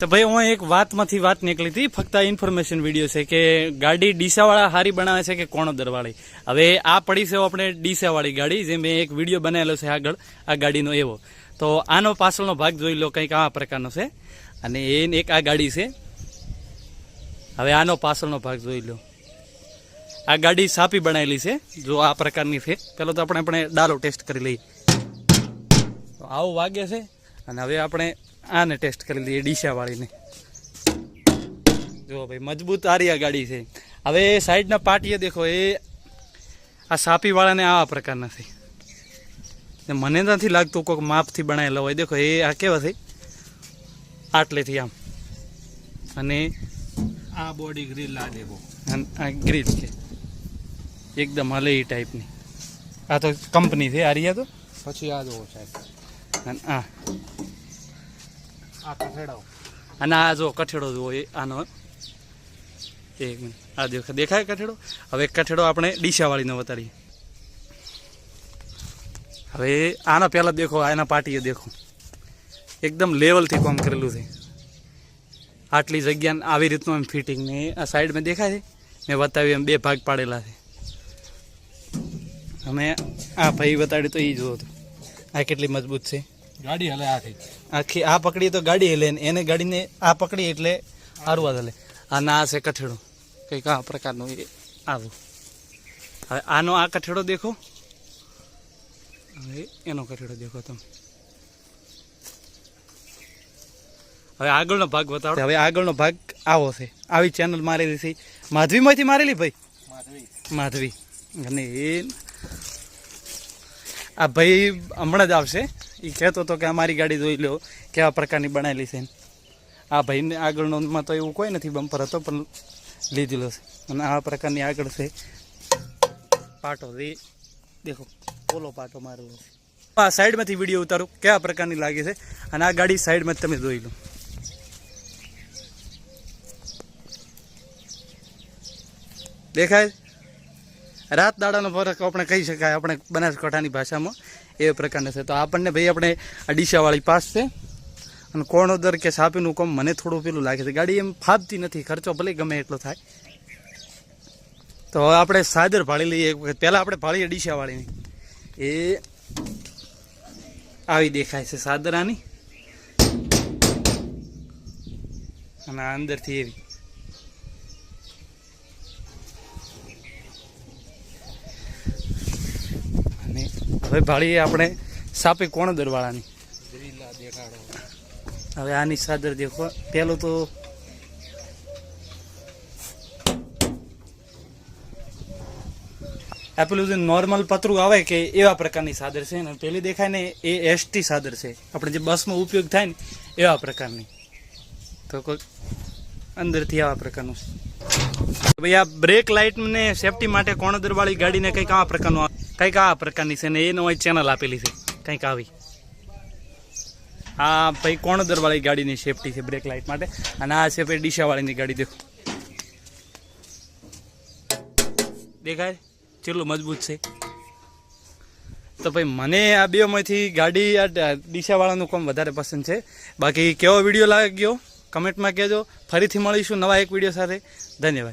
તો ભાઈ, હું એક વાતમાંથી વાત નીકળી હતી. ફક્ત ઇન્ફોર્મેશન વીડિયો છે કે ગાડી ડીસાવાળા હારી બનાવે છે કે કોણોદરવાળી હવે આ પડી છે આપણે ડીસાવાળી ગાડી, જે મેં એક વીડિયો બનાવેલો છે આગળ, આ ગાડીનો એવો. તો આનો પાછળનો ભાગ જોઈ લો કંઈક આ પ્રકારનો છે. અને એ એક આ ગાડી છે. હવે આનો પાછળનો ભાગ જોઈ લો. આ ગાડી સાપી બનાવેલી છે. જો આ પ્રકારની છે. પેલો તો આપણે આપણે ડાલો ટેસ્ટ કરી લઈએ. તો આવું વાગે છે. અને હવે આપણે આને ટેસ્ટ કરી લઈએ ડીસાવાળીને જુઓ ભાઈ મજબૂત આરી આ ગાડી છે. હવે સાઈડના પાટીએ દેખો એ આ સાપીવાળાને આવા પ્રકારના છે. મને નથી લાગતું કોઈક માપથી બનાવેલા હોય. દેખો એ આ કેવા છે? આટલેથી આમ. અને આ બોડી ગ્રીલ આ દેખો. આ ગ્રીલ છે. એકદમ હલે એ ટાઈપની આ તો કંપની છે આરિયા તો? પછી આ જોવો સાહેબ. અને આ. અને આ જો કઠેડો જુઓ એ, આનો. એક મિનિટ. આ દેખાય દેખાય કઠેડો? હવે કઠેડો આપણે ડીશાવાળીનો વતાડીએ હવે આના પહેલાં દેખો, આના પાટીએ દેખો. એકદમ લેવલથી કામ કરેલું છે. આટલી જગ્યા આવી રીતનું એમ ફિટિંગ ને આ સાઈડમાં દેખાય છે? મેં બતાવ્યું એમ બે ભાગ પાડેલા છે. અમે આ ભાઈ બતાડ્યું તો એ જુઓ તો. આ કેટલી મજબૂત છે. ગાડી હલે આથી આખી આ પકડીએ તો ગાડી હલે એને ગાડીને આ પકડી એટલે આરવા હલે. આ ના છે કઠેડો. કંઈક આ પ્રકારનું એ આવું. હવે આનો આ કઠેડો દેખો. હવે એનો કઠેડો દેખો તમે. હવે આગળનો ભાગ બતાવો. હવે આગળનો ભાગ આવો છે. આવી ચેનલ મારેલી છે. માધવીમાંથી મારેલી ભાઈ? માધવી. અને એ આ ભાઈ હમણાં જ આવશે. એ કહેતો હતો કે અમારી ગાડી જોઈ લો કેવા પ્રકારની બનાવેલી છે. આ ભાઈને આગળનોમાં તો એવું કોઈ નથી બમ્પર હતો, પણ લીધેલો છે. અને આ પ્રકારની આગળ છે. પાટો એ દેખો બોલો પાટો મારેલો છે. આ સાઈડમાંથી વીડિયો ઉતારું, કેવા પ્રકારની લાગે છે. અને આ ગાડી સાઈડમાં તમે જોઈ લો. દેખાય? રાત દાડાનો ફરક આપણે કહી શકાય. આપણે બનાસકાંઠાની ભાષામાં એ પ્રકારના છે. તો આપણને ભાઈ, આપણે અડીશાવાળી પાસ છે. અને કોણોદર કે સાપીનું કોમ મને થોડું પેલું લાગે છે. ગાડી એમ ફાબતી નથી. ખર્ચો ભલે ગમે એટલો થાય. તો હવે આપણે સાદર ભાળી લઈએ. પહેલાં આપણે ભાળીએ અડીશાવાળીની. એ આવી દેખાય છે સાદરાની. અને અંદરથી એવી અને હવે ભાળીએ આપણે સાપે કોણ દરવાળાની? હવે આની સાદર દેખો. પેલું તો આ પેલું જે નોર્મલ પતરું આવે કે એવા પ્રકારની સાદર છે ને પેલી દેખાય ને એ એસટી સાદર છે. આપણે જે બસમાં ઉપયોગ થાય ને એવા પ્રકારની. તો કોઈ અંદરથી આવા પ્રકારનું. છે ભાઈ આ બ્રેક લાઇટને સેફટી માટે કોણદરવાળી ગાડીને કંઈક આવા પ્રકારનું કંઈક આ પ્રકારની છે ને એનો ચેનલ આપેલી છે. કંઈક આવી. આ ભાઈ કોણદરવાળી ગાડીની સેફટી છે બ્રેક લાઇટ માટે? અને આ છે ભાઈ ડીશાવાળીની ગાડી, દેખો. દેખાય? કેટલું મજબૂત છે. તો ભાઈ મને આ બેમાંથી ગાડી આ દિશાવાળાનું કામ વધારે પસંદ છે. બાકી કેવો વીડિયો લાગ્યો? કમેન્ટમાં કહેજો. ફરીથી મળીશું નવા એક વીડિયો સાથે. ધન્યવાદ.